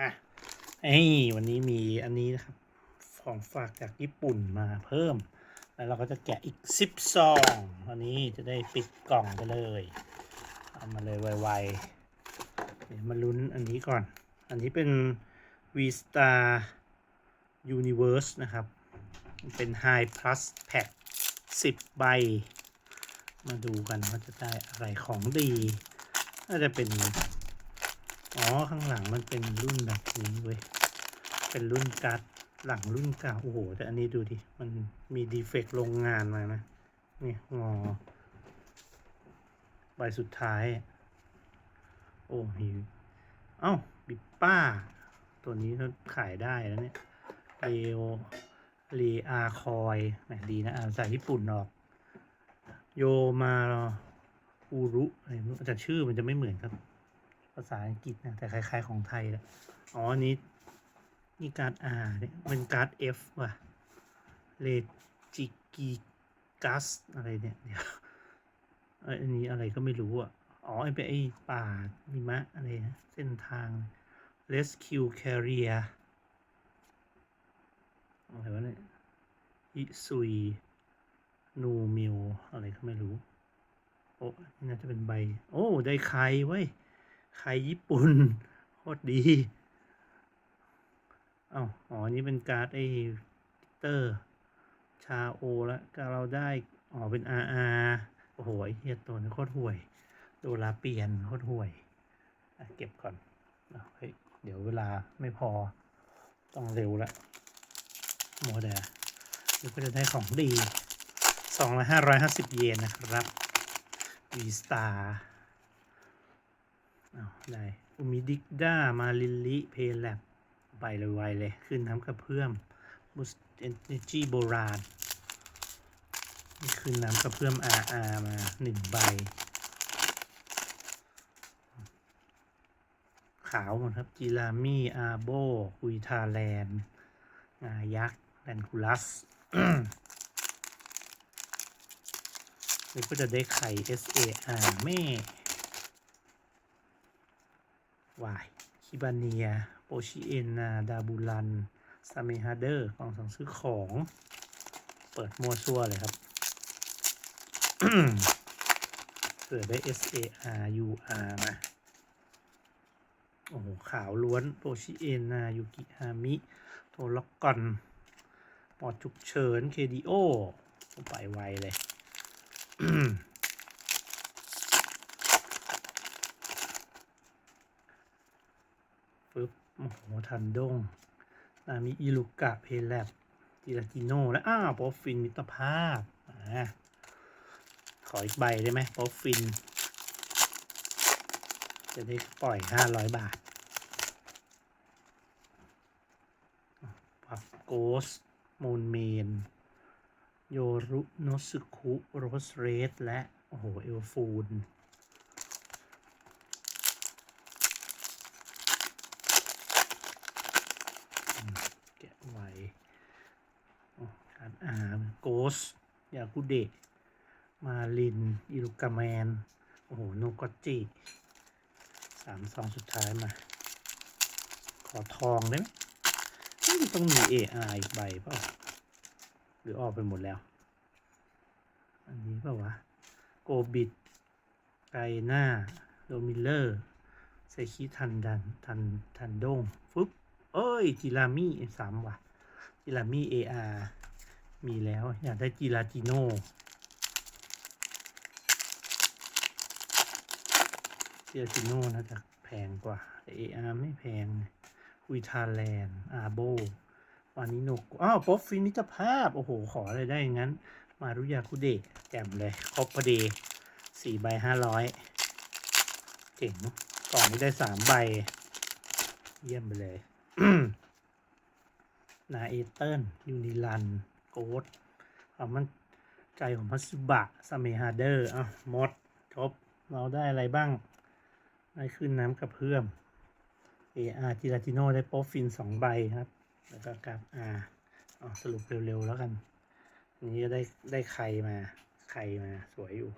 อะไอ้วันนี้มีอันนี้นะครับ ของฝากจากญี่ปุ่นมาเพิ่ม แล้วเราก็จะแกะอีกสิบซองวันนี้จะได้ปิดกล่องไปเลยเอามาเลยไวๆเดี๋ยวมาลุ้นอันนี้ก่อน อันนี้เป็น V Star Universe นะครับ เป็น High Plus Pack 10 ใบ มาดูกันว่าจะได้อะไรของดี น่าจะเป็น อ๋อ ข้างหลังมันเป็นรุ่นแบบนี้เว้ย เป็นรุ่นการ์ดหลังรุ่นเก่าโอ้โห แต่อันนี้ดูดิ มันมีดีเฟกต์โรงงานมานะ นี่งอใบสุดท้าย โอ้มีเอ้า บิปป้า ตัวนี้เขาขายได้แล้วเนี่ยเรโอเรอาคอยแหมดีนะอ่านภาษาญี่ปุ่นออก โยมาอูรุอะไรแต่ชื่อมันจะไม่เหมือนครับาษาอังกฤษนะแต่คล้าย ๆ ของไทยแหละอ๋อนี้นี่การ์ด R เนี่ยเป็นการ์ด F ว่ะเลจิกิกัสอะไรเนี่ยเดี๋ยวอันนี้อะไรก็ไม่รู้อะอ๋อไอ้เป็นไอ้ป่าหิมะอะไรนะเส้นทาง Rescue Carrier อะไรวะเนี่ยอิซุยนูมิวอะไรก็ไม่รู้ โอ้นี่น่าจะเป็นใบ โอ้ ได้ไข่เว้ย ไข่ญี่ปุ่นโคตรดี เอ้าอ๋อ นี่เป็นการ์ดไอเตอร์ ชาโอแล้วก็เราได้ อ๋อ เป็น RR โอ้โหไอ้เฮียตัวนี้โคตรห่วย โดลาเปลี่ยนโคตรห่วย เก็บก่อนเฮ้ยเดี๋ยวเวลาไม่พอ ต้องเร็วละโมเดลเดี๋ยวก็จะได้ของดีสองละห้าร้อยห้าสิบเยนนะครับ V Star เอาได้อุมิดิกด้ามาลิลลิเพลแลบไปเลยไวเลย ขึ้นน้ำกระเพื่อมบูสเอนเนจีโบราณนี่ขึ้นน้ำกระเพื่อม RR มาหนึ่งใบ ขาวหมดครับ จิรามี่ อาโบคุยทาแลนงายักษ์แลนคูลัสนี่ก็จะได้ไข่ SAR แม่ วาย คิบาเนีย โปชิเอนา ดาบูลันซาเมฮาเดอร์กล่องสั่งซื้อของ เปิดมัวซัวเลยครับเผื่อได้ SAR UR นะโอ้โห ขาวล้วนโปชิเอนายูกิฮามิโทล็อกกอนปอดฉุกเฉิน KDO ไปไวเลย ปึ๊บโอ้โหทันดงนามีอิลุกะเพลแลบจิราจิโนและอ้าวปอฟินมิตรภาพอ่าขออีกใบได้ไหมปอฟิน จะได้ปล่อยห้าร้อยบาทปับโกสมูนเมน โยรุโนสึคุโรสเรสและ โอ้โห เอลฟูน แกะไว้อ๋อการ อ่าโกสยากุเดะมาลิน อิรุกาแมน โอ้โหโนกจิสามซองสุดท้ายมา ขอทองได้ไหมนี่ต้องมี AR อีกใบเปล่าหรือออกไปหมดแล้ว อันนี้เปล่าวะ โกบิดไกหน้าโดมิเลอร์เซคิทันดันทันทันดงฟึบเอ้ยจิรามี่สามว่ะจิรามี่ AR มีแล้วอยากได้จิราจิโนเจอจิโน่น่าจะแพงกว่าแต่เออาร์ไม่แพงคุยทาแลนด์อาโบวานิโนกอ้าวป๊อปฟินิจภาพ โอ้โห ขออะไรได้ย่างนั้น มารุยาคุเดะแจ่มเลย ครบพอดีสี่ใบห้าร้อยเก่งกล่องนี้ได้สามใบ เยี่ยมไปเลย นาเอเติลยูนิลัน โกดเอามันใจของพัสบะสเมฮาเดอร์อะมดจบเราได้อะไรบ้าง ได้ขึ้นน้ำกระเพื่อม AR จิราจิโนได้โป๊ปฟินสองใบครับ แล้วก็กับ R อ๋อสรุปเร็วๆแล้วกันอัน นี้ก็ได้ได้ไข่มา ไข่มาสวยอยู่